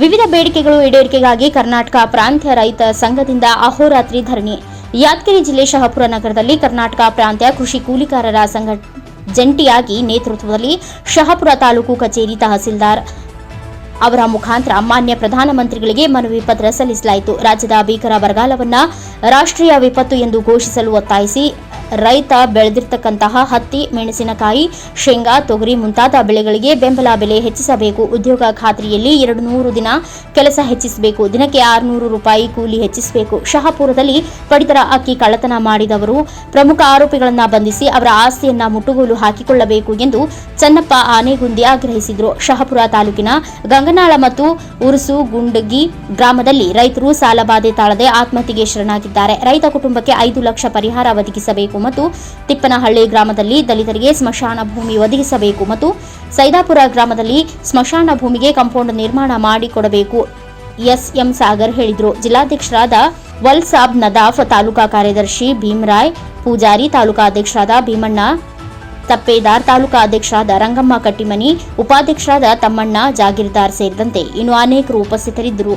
ವಿವಿಧ ಬೇಡಿಕೆಗಳು ಈಡೇರಿಕೆಗಾಗಿ ಕರ್ನಾಟಕ ಪ್ರಾಂತ್ಯ ರೈತ ಸಂಘದಿಂದ ಅಹೋರಾತ್ರಿ ಧರಣಿ. ಯಾದಗಿರಿ ಜಿಲ್ಲೆ ಶಹಪುರ ನಗರದಲ್ಲಿ ಕರ್ನಾಟಕ ಪ್ರಾಂತ್ಯ ಕೃಷಿ ಕೂಲಿಕಾರರ ಸಂಘ ಜಂಟಿಯಾಗಿ ನೇತೃತ್ವದಲ್ಲಿ ಶಹಪುರ ತಾಲೂಕು ಕಚೇರಿ ತಹಸೀಲ್ದಾರ್ ಅವರ ಮುಖಾಂತರ ಮಾನ್ಯ ಪ್ರಧಾನಮಂತ್ರಿಗಳಿಗೆ ಮನವಿ ಪತ್ರ ಸಲ್ಲಿಸಲಾಯಿತು. ರಾಜ್ಯದ ಭೀಕರ ಬರಗಾಲವನ್ನು ರಾಷ್ಟ್ರೀಯ ವಿಪತ್ತು ಎಂದು ಘೋಷಿಸಲು ಒತ್ತಾಯಿಸಿ ರೈತ ಬೆಳೆದಿರ್ತಕ್ಕಂತಹ ಹತ್ತಿ, ಮೆಣಸಿನಕಾಯಿ, ಶೇಂಗಾ, ತೊಗರಿ ಮುಂತಾದ ಬೆಳೆಗಳಿಗೆ ಬೆಂಬಲ ಬೆಲೆ ಹೆಚ್ಚಿಸಬೇಕು. ಉದ್ಯೋಗ ಖಾತ್ರಿಯಲ್ಲಿ ಎರಡು ನೂರು ದಿನ ಕೆಲಸ ಹೆಚ್ಚಿಸಬೇಕು. ದಿನಕ್ಕೆ ಆರುನೂರು ರೂಪಾಯಿ ಕೂಲಿ ಹೆಚ್ಚಿಸಬೇಕು. ಶಹಾಪುರದಲ್ಲಿ ಪಡಿತರ ಅಕ್ಕಿ ಕಳ್ಳತನ ಮಾಡಿದವರು ಪ್ರಮುಖ ಆರೋಪಿಗಳನ್ನು ಬಂಧಿಸಿ ಅವರ ಆಸ್ತಿಯನ್ನ ಮುಟ್ಟುಗೋಲು ಹಾಕಿಕೊಳ್ಳಬೇಕು ಎಂದು ಚನ್ನಪ್ಪ ಆನೆಗುಂದಿ ಆಗ್ರಹಿಸಿದರು. ಶಹಾಪುರ ತಾಲೂಕಿನ ಗಂಗನಾಳ ಮತ್ತು ಉರುಸು ಗುಂಡಗಿ ಗ್ರಾಮದಲ್ಲಿ ರೈತರು ಸಾಲಬಾಧೆ ತಾಳದೆ ಆತ್ಮಹತ್ಯೆಗೆ ಶರಣಾಗಿದ್ದಾರೆ. ರೈತ ಕುಟುಂಬಕ್ಕೆ ಐದು ಲಕ್ಷ ಪರಿಹಾರ ಒದಗಿಸಬೇಕು. ಮತ್ತು ತಿಪ್ಪನಹಳ್ಳಿ ಗ್ರಾಮದಲ್ಲಿ ದಲಿತರಿಗೆ ಸ್ಮಶಾನ ಭೂಮಿ ಒದಗಿಸಬೇಕು ಮತ್ತು ಸೈದಾಪುರ ಗ್ರಾಮದಲ್ಲಿ ಸ್ಮಶಾನ ಭೂಮಿಗೆ ಕಾಂಪೌಂಡ್ ನಿರ್ಮಾಣ ಮಾಡಿಕೊಡಬೇಕು. ಎಸ್ಎಂ ಸಾಗರ್ ಹೇಳಿದರು. ಜಿಲ್ಲಾಧ್ಯಕ್ಷರಾದ ವಲ್ಸಾಬ್ ನದಾಫ್, ತಾಲೂಕಾ ಕಾರ್ಯದರ್ಶಿ ಭೀಮರಾಯ್, ಪೂಜಾರಿ ತಾಲೂಕಾ ಅಧ್ಯಕ್ಷರಾದ ಭೀಮಣ್ಣ, ತಪ್ಪೇದಾರ್ ತಾಲೂಕಾ ಅಧ್ಯಕ್ಷರಾದ ರಂಗಮ್ಮ ಕಟ್ಟಿಮನಿ, ಉಪಾಧ್ಯಕ್ಷರಾದ ತಮ್ಮಣ್ಣ ಜಾಗೀರ್ದಾರ್ ಸೇರಿದಂತೆ ಇನ್ನು ಅನೇಕರು ಉಪಸ್ಥಿತರಿದ್ದರು.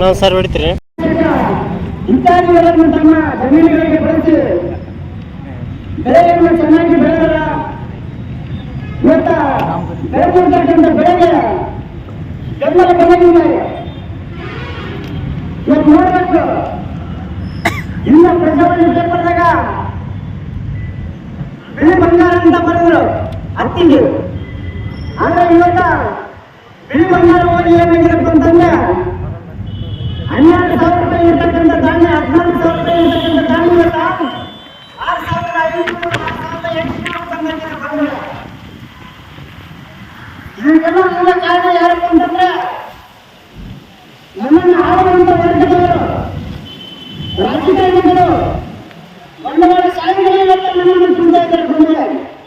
ನಾವು ಸರ್ ಹೊಡಿತೀರಿ. ಜಮೀನುಗಳಿಗೆ ಬೆಳೆಯನ್ನು ಚೆನ್ನಾಗಿ ಬೆಳೆದರ ಇವತ್ತ ಬೆಳೆದಿರ್ತಕ್ಕಂಥ ಬೆಳೆಗೆ ನೋಡ್ಬೇಕು. ಇನ್ನ ಪ್ರಜಾವಾಣಿ ಪೇಪರ್ದಾಗ ಬೆಳೆ ಬಂಗಾರ ಅಂತ ಬರೆದ್ರು. ಹತ್ತಿಗೆ ಆದ್ರೆ ಇವತ್ತ ಬೆಳೆ ಬಂಗಾರ ಹೋಗಿ ಏನಾಗಿರಪ್ಪ ಇದಕ್ಕೆಲ್ಲ ಮೂಲ ಕಾರಣ ಯಾರಪ್ಪ ಅಂತಂದ್ರೆ ನಮ್ಮನ್ನು ಆಳುವಂತ ವರ್ಗದವರು